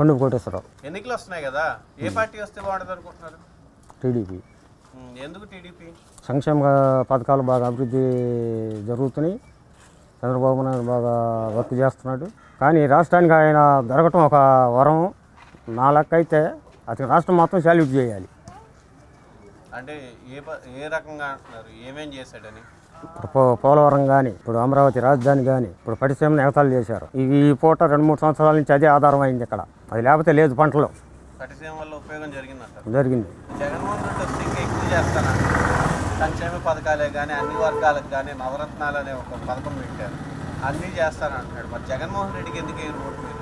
కొండ కోటేశ్వరరావు ఎన్నికలు వస్తున్నాయి కదా? ఏ పార్టీ వస్తే బాగుంటుంది అనుకుంటున్నారు? టీడీపీ. ఎందుకు టీడీపీ? సంక్షేమ పథకాలు బాగా అభివృద్ధి జరుగుతున్నాయి. చంద్రబాబు నాయుడు బాగా వర్క్ చేస్తున్నాడు. కానీ రాష్ట్రానికి ఆయన దొరకటం ఒక వరం. నా లెక్క అయితే అతని రాష్ట్రం మొత్తం సాల్యూట్ చేయాలి. అంటే ఏ ఏ రకంగా అంటున్నారు? ఏమేం చేశాడని? ఇప్పుడు పో- పోలవరం కానీ ఇప్పుడు అమరావతి రాజధాని కానీ ఇప్పుడు పరిశ్రమను ఎగతాలు చేశారు. ఈ పూట రెండు మూడు సంవత్సరాల నుంచి అదే ఆధారం అయింది ఇక్కడ. అది లేకపోతే లేదు పంటలు. జరిగింది సంక్షేమ పథకాలే కానీ అన్ని వర్గాలకు కానీ నవరత్నాలు అనే ఒక పథకం పెట్టారు. అన్నీ చేస్తాను అంటున్నాడు. మరి జగన్మోహన్ రెడ్డికి ఎందుకు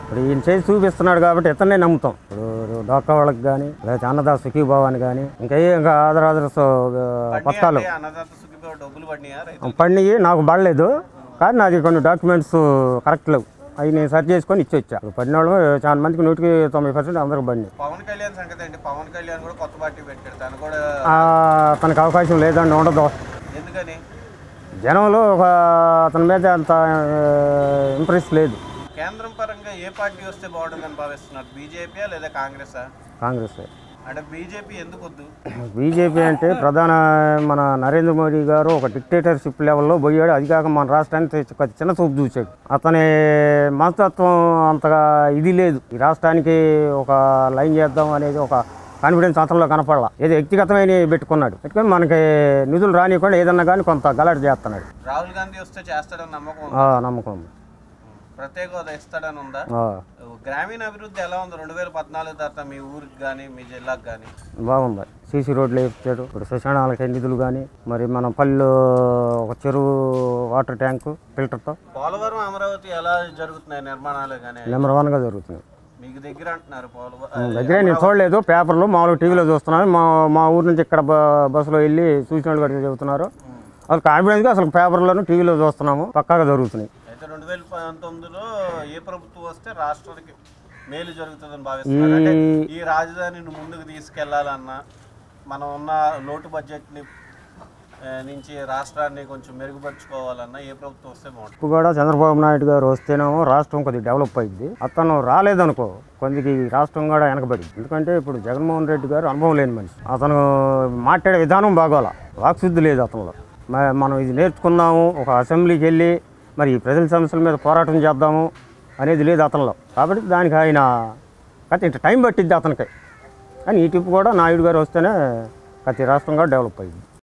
ఇప్పుడు ఈయన చేసి చూపిస్తున్నాడు కాబట్టి ఇతన్నే నమ్ముతాం. ఇప్పుడు డోక్కా వాళ్ళకి కానీ లేదా అన్నదాస్ సుఖీభావాన్ని కానీ ఇంకా ఇంకా ఆధార ఆధార పథకాలు. పడినాయా నాకు పడలేదు. కానీ నాది కొన్ని డాక్యుమెంట్స్ కరెక్ట్ లేవు. అవి నేను సర్చ్ చేసుకొని ఇచ్చి వచ్చా పడిన వాళ్ళు చాలా మందికి నూటికి తొంభై పర్సెంట్ అందరికి పడినాయి. పవన్ కళ్యాణ్ సంగతి ఏంటి? పవన్ కళ్యాణ్ కూడా కొత్త పార్టీ పెట్టాడు. తను కూడా ఆ, తనకు అవకాశం లేదండి ఉండదు. ఎందుకని? జనంలో ఒక అతని మీద అంత ఇంప్రెస్ లేదు. కేంద్రం పరంగా ఏ పార్టీ వస్తే బాగుంటుందని భావిస్తున్నారు బీజేపీ లేదా కాంగ్రెసా కాంగ్రెస్ అంటే బీజేపీ ఎందుకు వద్దు బీజేపీ అంటే ప్రధాన మన నరేంద్ర మోడీ గారు ఒక డిక్టేటర్షిప్ లెవెల్లో పోయాడు. అది కాక మన రాష్ట్రానికి కొద్ది చిన్న చూపు చూశాడు. అతని మనస్తత్వం అంతగా ఇది లేదు. ఈ రాష్ట్రానికి ఒక లైన్ చేద్దాం అనేది ఒక కాన్ఫిడెన్స్ అతనిలో కనపడాల. ఏదో వ్యక్తిగతమైన పెట్టుకున్నాడు. పెట్టుకొని మనకి నిధులు రానియకుండా ఏదన్నా కానీ కొంత గలట్ చేస్తున్నాడు. రాహుల్ గాంధీ వస్తే చేస్తాడని నమ్మకం? నమ్మకం. ప్రత్యేక హోదా ఇస్తాడని ఉందా? గ్రామీణ అభివృద్ధి ఎలా ఉంది? రెండు వేల పద్నాలుగు తర్వాత మీ ఊరికి కానీ మీ జిల్లాకు కానీ బాగుంది. సీసీ రోడ్లు వేయించాడు ఇప్పుడు శ్మశానాలకి నిధులు కానీ మరి మన పల్లెలో ఒక చెరువు వాటర్ ట్యాంకు ఫిల్టర్తో పోలవరం అమరావతి ఎలా జరుగుతున్నాయి? నిర్మాణాలు కానీ నెంబర్ వన్గా జరుగుతుంది మీకు దగ్గర అంటున్నారు పోలవరం దగ్గరే నేను చూడలేదు. పేపర్లో మామూలుగా టీవీలో చూస్తున్నాను. మా మా ఊరు నుంచి ఇక్కడ బస్సులో వెళ్ళి చూసిన వాళ్ళు చెబుతున్నారు. అది కాన్ఫిడెన్స్గా అసలు పేపర్లోను టీవీలో చూస్తున్నాము. పక్కాగా జరుగుతున్నాయి. అయితే రెండు వేల పంతొమ్మిదిలో ఏ ప్రభుత్వం వస్తే రాష్ట్రానికి మేలు జరుగుతుందని భావిస్తున్నారు. అంటే ఈ రాజధానిని ముందుకు తీసుకెళ్ళాలన్నా మనం ఉన్న లోటు బడ్జెట్ని నుంచి రాష్ట్రాన్ని కొంచెం మెరుగుపరుచుకోవాలన్నా ఏ ప్రభుత్వం వస్తే బాగుంటుంది. ఇప్పుడు కూడా చంద్రబాబు నాయుడు గారు వస్తేనేమో రాష్ట్రం కొద్దిగా డెవలప్ అయింది. అతను రాలేదనుకో కొద్దిగా ఈ రాష్ట్రం కూడా వెనకబడింది. ఎందుకంటే ఇప్పుడు జగన్మోహన్ రెడ్డి గారు అనుభవం లేని మనిషి. అతను మాట్లాడే విధానం బాగోలా. వాక్శుద్ధి లేదు అతనిలో. మనం ఇది నేర్చుకుందాము ఒక అసెంబ్లీకి వెళ్ళి మరి ఈ ప్రజల సమస్యల మీద పోరాటం చేద్దాము అనేది లేదు అతనిలో. కాబట్టి దానికి ఆయన కత్తి ఇంత టైం పట్టిద్ది అతనికి. కానీ ఈ టిప్పు కూడా నాయుడు గారు వస్తేనే ప్రతి రాష్ట్రం కూడా డెవలప్ అయింది.